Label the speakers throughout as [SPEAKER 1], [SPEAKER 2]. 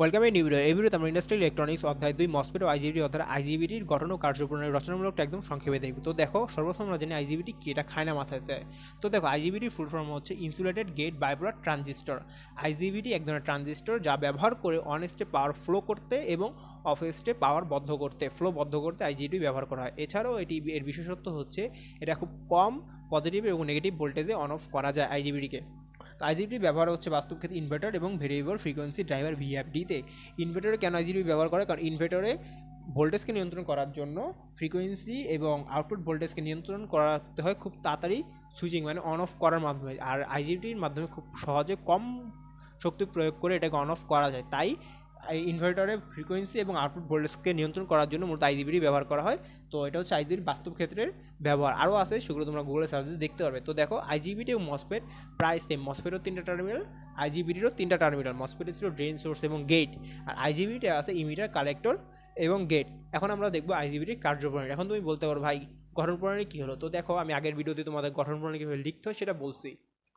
[SPEAKER 1] Welcome এই new এই ভিডিওতে আমরা ইন্ডাস্ট্রিয়াল ইলেকট্রনিক্স, অধ্যায় দুই মসপেট ও আইজিবিটি অধ্যায় আইজিবিটির গঠন ও কার্যপ্রণালী রচনামূলকটা একদম সংক্ষেপে দেখব। তো দেখো, সর্বপ্রথম আমরা জানি আইজিবিটি কি, এটা খায় না মাথায় দেয় তো দেখো আইজিবিটির ফুল ফর্ম হচ্ছে ইনসুলেটেড গেট বাইপ্রোডাক্ট ট্রানজিস্টর আইজিবিটি এক ধরনের ট্রানজিস্টর যা ব্যবহার করে অন স্টে পাওয়ার ফ্লো করতে এবং অফ স্টে পাওয়ার বদ্ধ করতে ফ্লো বদ্ধ করতে আইজিবিটি ব্যবহার করা হয়। এছাড়াও এটি এর বিশেষত্ব হচ্ছে, এটা খুব কম পজিটিভ এবং নেগেটিভ ভোল্টেজে অন অফ করা যায় আইজিবিটিকে তো আইজিবিটি ব্যবহার হচ্ছে বাস্তব ক্ষেত্রে ইনভার্টার এবং ভেরিয়েবল ফ্রিকোয়েন্সি ড্রাইভার ভিএফডিতে ইনভার্টারে কেন আইজিপি ব্যবহার করে? কারণ ইনভার্টারে ভোল্টেজকে নিয়ন্ত্রণ করার জন্য ফ্রিকোয়েন্সি এবং আউটপুট ভোল্টেজকে নিয়ন্ত্রণ করাতে হয় খুব তাড়াতাড়ি সুইচিং মানে অন অফ করার মাধ্যমে। আর আইজিপির মাধ্যমে খুব সহজে কম শক্তি প্রয়োগ করে এটাকে অন অফ করা যায়। তাই এই ইনভার্টারে ফ্রিকোয়েন্সি এবং আউটপুট ভোল্টেজকে নিয়ন্ত্রণ করার জন্য মূলত আইজিবিটি ব্যবহার করা হয়। তো এটা হচ্ছে আইজিবির বাস্তব ক্ষেত্রের ব্যবহার। আরও আছে, সেগুলো তোমরা গুগলে সার্চ দিয়ে দেখতে পারবে। তো দেখো আইজিবিটি এবং মসপেট প্রায় সেম মসপেটও তিনটা টার্মিনাল আইজিবিটিরও তিনটা টার্মিনাল মসপেটে ছিল ড্রেন সোর্স এবং গেট আর আইজিবিটি আছে ইমিটার কালেক্টর এবং গেট এখন আমরা দেখব আইজিবিটির কার্যপ্রণালী। এখন তুমি বলতে পারো, ভাই গঠন প্রণালী কী হলো? তো দেখো, আমি আগের ভিডিওতে তোমাদের গঠন প্রণালী কীভাবে লিখতে হয় সেটা বলছি।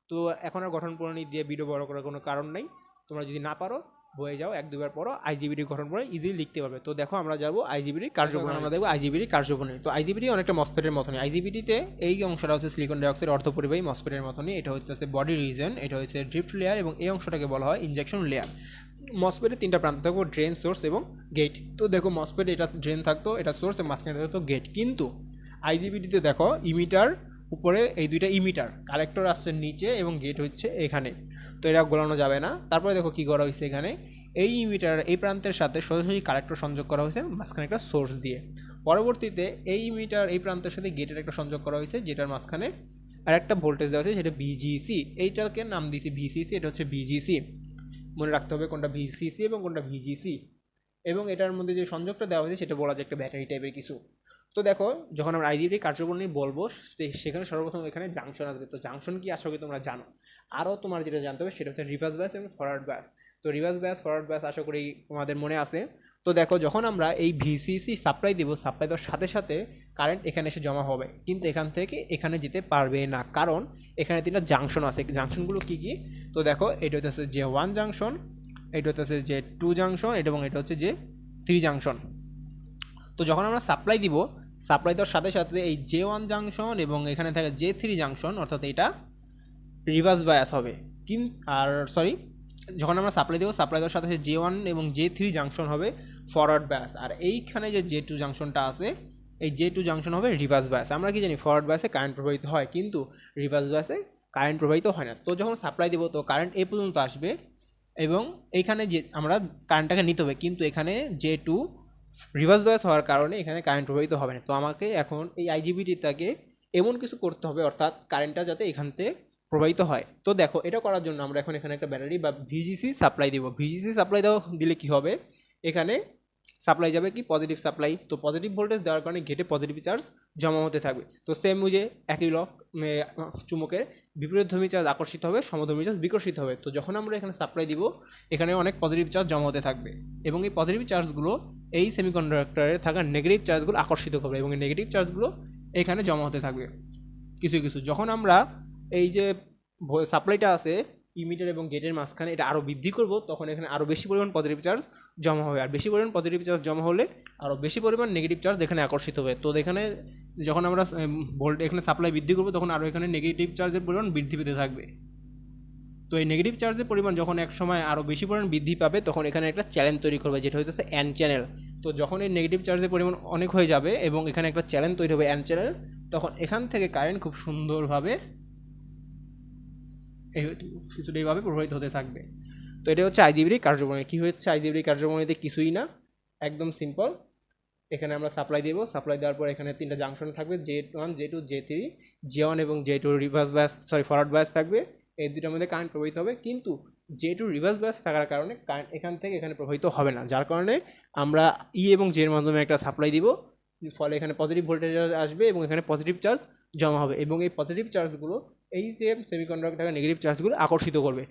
[SPEAKER 1] তো এখন আর গঠন প্রণালী দিয়ে ভিডিও বড় করার কোনো কারণ নেই। তোমরা যদি না পারো বয়ে যাও এক দুবার পরও আইজিবিটি গঠন করে ইজিলি লিখতে পারবে। তো দেখো আমরা যাব আইজিবিটির কার্যপ্রণালী আমরা দেখব আইজিবিটির কার্যপ্রণালী তো আইজিবিটি অনেকটা মসপেটের মতনই। আইজিবিটিতে এই অংশটা হচ্ছে সিলিকন ডাইঅক্সাইড অর্ধপরিবাহী মসপেটের মতনই। এটা হচ্ছে বডি রিজন এটা হচ্ছে ড্রিফট লেয়ার এবং এই অংশটাকে বলা হয় ইনজেকশন লেয়ার মসপেটের তিনটা প্রান্ত থাকব ড্রেন সোর্স এবং গেট তো দেখো মসপেট এটা ড্রেন থাকতো, এটা সোর্স মাঝখানে থাকতো গেট কিন্তু আইজিবিটিতে দেখো ইমিটার উপরে এই দুইটা ইমিটার কালেক্টর আসছে নিচে এবং গেট হচ্ছে এখানে। তো এটা গোলানো যাবে না। তারপরে দেখো কী করা হয়েছে এখানে। এই ইমিটার এই প্রান্তের সাথে সরাসরি কালেক্টর সংযোগ করা হয়েছে মাঝখানে একটা সোর্স দিয়ে। পরবর্তীতে এই ইমিটার এই প্রান্তের সাথে গেটের একটা সংযোগ করা হয়েছে, যেটার মাঝখানে আর একটা ভোল্টেজ দেওয়া আছে সেটা বিজিসি এইটাকে নাম দিয়েছি ভিসিসি এটা হচ্ছে বিজিসি মনে রাখতে হবে কোনটা ভিসিসি এবং কোনটা ভিজিসি এবং এটার মধ্যে যে সংযোগটা দেওয়া হয়েছে, সেটা বলা যায় একটা ব্যাটারি টাইপের কিছু। তো দেখো, যখন আমরা আইডিবি নিয়ে বলব সেখানে সর্বপ্রথম এখানে জাংশন আসবে। তো জাংশন কি আসলে তোমরা জানো? আরও তোমার যেটা জানতে হবে, সেটা হচ্ছে রিভার্স ব্যাস এবং ফরওয়ার্ড ব্যাস তো রিভার্স ব্যাস ফরওয়ার্ড ব্যাস আশা করি তোমাদের মনে আছে। তো দেখো, যখন আমরা এই ভিসিসি সাপ্লাই দিব সাপ্লাই দেওয়ার সাথে সাথে কারেন্ট এখানে এসে জমা হবে। কিন্তু এখান থেকে এখানে যেতে পারবে না। কারণ এখানে তিনটা জাংশন আছে। জাংশনগুলো কী কী? তো দেখো, এটা হচ্ছে যে ওয়ান জাংশন এটা হচ্ছে যে টু জাংশন এটা এবং এটা হচ্ছে যে থ্রি জাংশন তো যখন আমরা সাপ্লাই দিব সাপ্লাই দেওয়ার সাথে সাথে এই জে ওয়ান জাংশন এবং এখানে থাকে জে থ্রি জাংশন, অর্থাৎ এটা রিভার্স বায়াস হবে। কিন আর সরি, যখন আমরা সাপ্লাই দেবো, সাপ্লাই দেওয়ার সাথে জে ওয়ান এবং জে থ্রি জাংশন হবে ফরওয়ার্ড ব্যাস আর এইখানে যে জে টু জাংশনটা আছে, এই জে টু জাংশন হবে রিভার্স ব্যাস আমরা কি জানি ফরওয়ার্ড ব্যাসে কারেন্ট প্রবাহিত হয়, কিন্তু রিভার্স ব্যাসে কারেন্ট প্রবাহিত হয় না। তো যখন সাপ্লাই দেবো, তো কারেন্ট এ পর্যন্ত আসবে এবং এইখানে যে আমরা কারেন্টটাকে নিতে হবে, কিন্তু এখানে জে টু রিভার্স ব্যাস হওয়ার কারণে এখানে কারেন্ট প্রবাহিত হবে না। তো আমাকে এখন এই আইজিবিটিটাকে এমন কিছু করতে হবে, অর্থাৎ কারেন্টটা যাতে এখান থেকে প্রবাহিত হয়। তো দেখো, এটা করার জন্য আমরা এখন এখানে একটা ব্যাটারি বা ভিজিসি সাপ্লাই দেবো। ভিজিসি সাপ্লাই দেওয়া দিলে কি হবে? এখানে সাপ্লাই যাবে কি? পজিটিভ সাপ্লাই তো পজিটিভ ভোল্টেজ দেওয়ার কারণে ঘেটে পজিটিভ চার্জ জমা হতে থাকবে। তো সেম বুঝে একই লক চুমকের বিপরীতধর্মী চার্জ আকর্ষিত হবে, সমধর্মী চার্জ বিকর্ষিত হবে। তো যখন আমরা এখানে সাপ্লাই দিব, এখানে অনেক পজিটিভ চার্জ জমা হতে থাকবে। এবং এই পজিটিভ চার্জগুলো এই সেমিকন্ডাক্টরে থাকা নেগেটিভ চার্জগুলো আকর্ষিত করবে এবং এই নেগেটিভ চার্জগুলো এখানে জমা হতে থাকবে। কিছু কিছু। যখন আমরা এই যে সাপ্লাইটা আছে ইমিটার এবং গেটের মাঝখানে এটা আরও বৃদ্ধি করব, তখন এখানে আরও বেশি পরিমাণ পজিটিভ চার্জ জমা হবে। আর বেশি পরিমাণ পজিটিভ চার্জ জমা হলে আরও বেশি পরিমাণ নেগেটিভ চার্জ এখানে আকর্ষিত হবে। তো এখানে যখন আমরা ভোল্ট এখানে সাপ্লাই বৃদ্ধি করব, তখন আরও এখানে নেগেটিভ চার্জের পরিমাণ বৃদ্ধি পেতে থাকবে। তো এই নেগেটিভ চার্জের পরিমাণ যখন এক সময় আরও বেশি পরিমাণ বৃদ্ধি পাবে, তখন এখানে একটা চ্যালেঞ্জ তৈরি করবে, যেটা হইতেছে অ্যান চ্যানেল তো যখন এই নেগেটিভ চার্জের পরিমাণ অনেক হয়ে যাবে এবং এখানে একটা চ্যালেঞ্জ তৈরি হবে অ্যান চ্যানেল তখন এখান থেকে কারেন্ট খুব সুন্দরভাবে এই কিছুটা এইভাবে প্রভাবিত হতে থাকবে। তো এটা হচ্ছে আইজিবির কার্যপ্রণালী কী হচ্ছে আইজিবির কার্যপ্রণালীতে কিছুই না। একদম সিম্পল এখানে আমরা সাপ্লাই দেবো। সাপ্লাই দেওয়ার পর এখানে তিনটা জাংশন থাকবে। J one J two J three J one এবং J two reverse bias sorry forward bias থাকবে। এই দুটার মধ্যে কারেন্ট প্রবাহিত হবে। কিন্তু যেহেতু রিভার্স ব্যাস থাকার কারণে কারেন্ট এখান থেকে এখানে প্রবাহিত হবে না। যার কারণে আমরা ই এবং জের মাধ্যমে একটা সাপ্লাই দিব, ফলে এখানে পজিটিভ ভোল্টেজ আসবে এবং এখানে পজিটিভ চার্জ জমা হবে। এবং এই পজিটিভ চার্জগুলো এই যে সেমিকন্ডাক্টর থাকা নেগেটিভ চার্জগুলো আকর্ষিত করবে।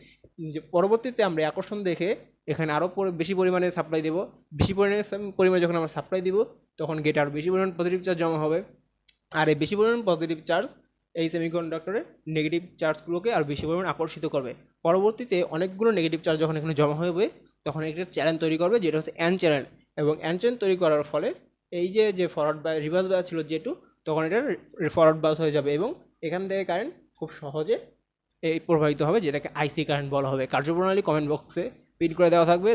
[SPEAKER 1] যে পরবর্তীতে আমরা আকর্ষণ দেখে এখানে আরও বেশি পরিমাণে সাপ্লাই দেবো। বেশি পরিমাণে পরিমাণে যখন আমরা সাপ্লাই দিব, তখন গেটে আরও বেশি পরিমাণ পজিটিভ চার্জ জমা হবে। আর এই বেশি পরিমাণ পজিটিভ চার্জ এই সেমিকন্ডাক্টরের নেগেটিভ চার্জগুলোকে আর বেশি পরিমাণ আকর্ষিত করবে। পরবর্তীতে অনেকগুলো নেগেটিভ চার্জ যখন এখানে জমা হবে তখন একটা চ্যানেল তৈরি করবে, যেটা হচ্ছে অ্যান চ্যানেল এবং অ্যান চ্যানেল তৈরি করার ফলে এই যে যে ফরওয়ার্ড বা রিভার্স বাস ছিল যে টু তখন এটা ফরওয়ার্ড বাস হয়ে যাবে এবং এখান থেকে কারেন্ট খুব সহজে এই প্রবাহিত হবে, যেটাকে আইসি কারেন্ট বলা হবে। কার্যপ্রণালী কমেন্ট বক্সে পিন করে দেওয়া থাকবে।